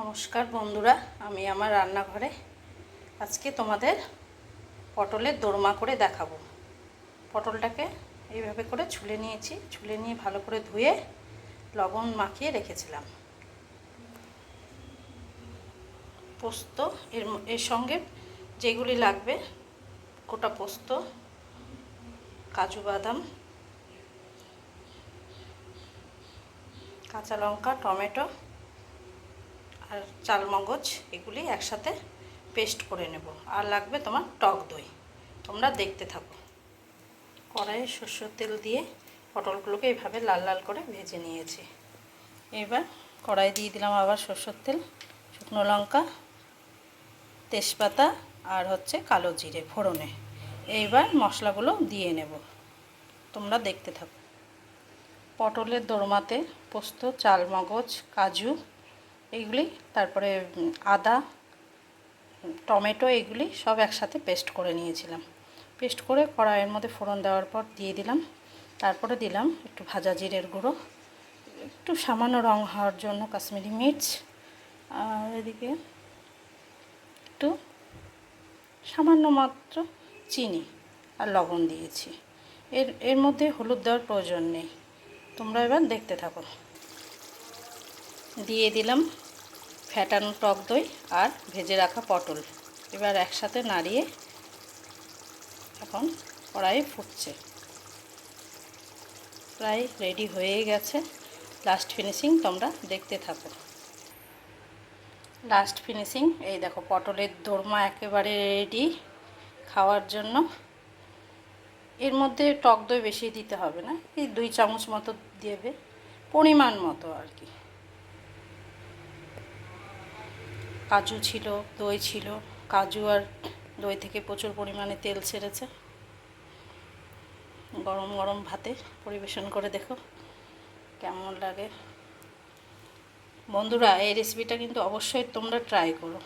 নমস্কার বন্ধুরা, আমি আমার রান্নাঘরে আজকে তোমাদের পটলের দোরমা করে দেখাবো। পটলটাকে এইভাবে করে ছুলে নিয়েছি, ছুলে নিয়ে ভালো করে ধুয়ে লবণ মাখিয়ে রেখেছিলাম। পোস্ত, এর এর সঙ্গে যেগুলি লাগবে, গোটা পোস্ত, কাজু বাদাম, কাঁচা লঙ্কা, টমেটো আর চালমগজ এগুলি একসাথে পেস্ট করে নেব। আর লাগবে তোমার টক দই। তোমরা দেখতে থাকো। কড়াইয়ে সর্ষের তেল দিয়ে পটলগুলোকে এইভাবে লাল লাল করে ভেজে নিয়েছি। এবার কড়াই দিয়ে দিলাম আবার সর্ষের তেল, শুকনো লঙ্কা, তেজপাতা আর হচ্ছে কালো জিরে ফোড়নে। এইবার মশলাগুলো দিয়ে নেব। তোমরা দেখতে থাকো। পটলের দোরমাতে পোস্ত, চালমগজ, কাজু এইগুলি, তারপরে আদা, টমেটো এগুলি সব একসাথে পেস্ট করে নিয়েছিলাম। পেস্ট করে কড়াইয়ের মধ্যে ফোড়ন দেওয়ার পর দিয়ে দিলাম। তারপরে দিলাম একটু ভাজা জিরের গুঁড়ো, একটু সামান্য রং হওয়ার জন্য কাশ্মীরি মির্চ, আর এদিকে একটু সামান্য মাত্র চিনি আর লবণ দিয়েছি। এর এর মধ্যে হলুদ দেওয়ার প্রয়োজন নেই। তোমরা এবার দেখতে থাকো। দিয়ে দিলাম ফ্যাটানো টক দই আর ভেজে রাখা পটল। এবার একসাথে নাড়িয়ে এখন কড়াই ফুটছে। প্রায় রেডি হয়ে গেছে। লাস্ট ফিনিশিং তোমরা দেখতে থাকো। লাস্ট ফিনিশিং, এই দেখো পটলের দোরমা একেবারে রেডি খাওয়ার জন্য। এর মধ্যে টক দই বেশি দিতে হবে না, এই দুই চামচ মতো দেবে পরিমাণ মতো আর কি। কাজু ছিল, দই ছিল। কাজু আর দই থেকে প্রচুর পরিমাণে তেল ছেড়েছে। গরম গরম ভাতে পরিবেশন করে দেখো, কেমন লাগে। বন্ধুরা, এই রেসিপিটা কিন্তু অবশ্যই তোমরা ট্রাই করো।